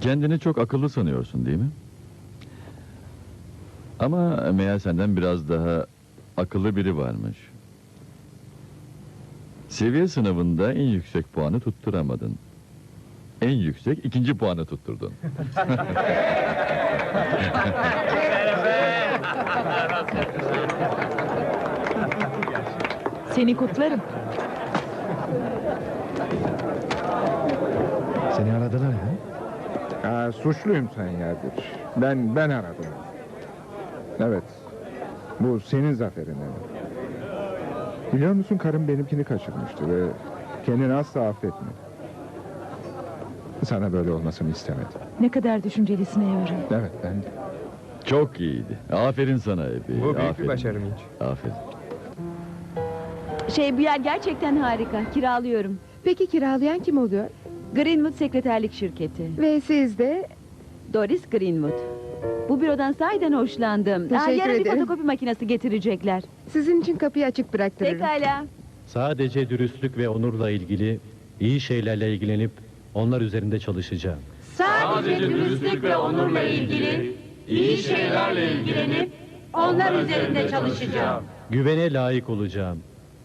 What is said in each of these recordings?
Kendini çok akıllı sanıyorsun değil mi? Ama meğer senden biraz daha akıllı biri varmış. Seviye sınavında en yüksek puanı tutturamadın. En yüksek ikinci puanı tutturdun. Seni kutlarım. Seni aradılar ha? Aa, suçluyum sen yerdir. Ben ben aradım. Evet. Bu senin zaferin. evet. Biliyor musun karım benimkini kaçırmıştı ve kendini asla affetmedi. Sana böyle olmasını istemedim. Ne kadar düşüncelisin Avery. Evet ben de. Çok iyiydi. Aferin sana Ebi. Bu büyük Aferin. bir başarı Minç. Aferin. Şey bu yer gerçekten harika. Kiralıyorum. Peki kiralayan kim oluyor? Greenwood Sekreterlik Şirketi. Ve siz de Doris Greenwood. Bu bürodan sahiden hoşlandım. Aa, Teşekkür yarın bir ederim. fotokopi makinesi getirecekler. sizin için kapıyı açık bıraktırırım. Pekala. Sadece dürüstlük ve onurla ilgili iyi şeylerle ilgilenip onlar üzerinde çalışacağım. Sadece dürüstlük ve onurla ilgili iyi şeylerle ilgilenip onlar üzerinde çalışacağım. Güvene layık olacağım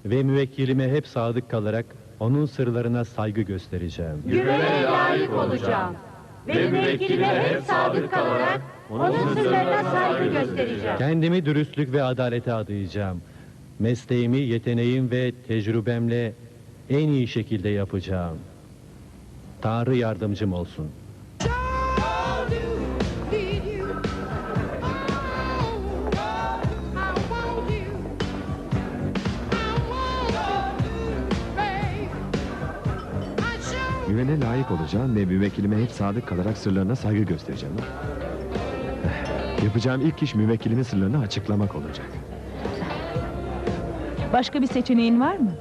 ve müvekkilime hep sadık kalarak onun sırlarına saygı göstereceğim. Güvene layık olacağım. Ve müvekkilime hep sadık kalarak onun sırlarına saygı göstereceğim. Kendimi dürüstlük ve adalete adayacağım. Mesleğimi yeteneğim ve tecrübemle en iyi şekilde yapacağım. Tanrı yardımcım olsun. Güvene layık olacağım ve müvekkilime hep sadık kalarak sırlarına saygı göstereceğim. Yapacağım ilk iş müvekkilimin sırlarını açıklamak olacak. Başka bir seçeneğin var mı?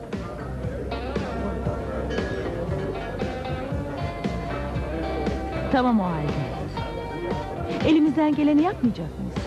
Tamam o halde. Elimizden geleni yapmayacak mıyız?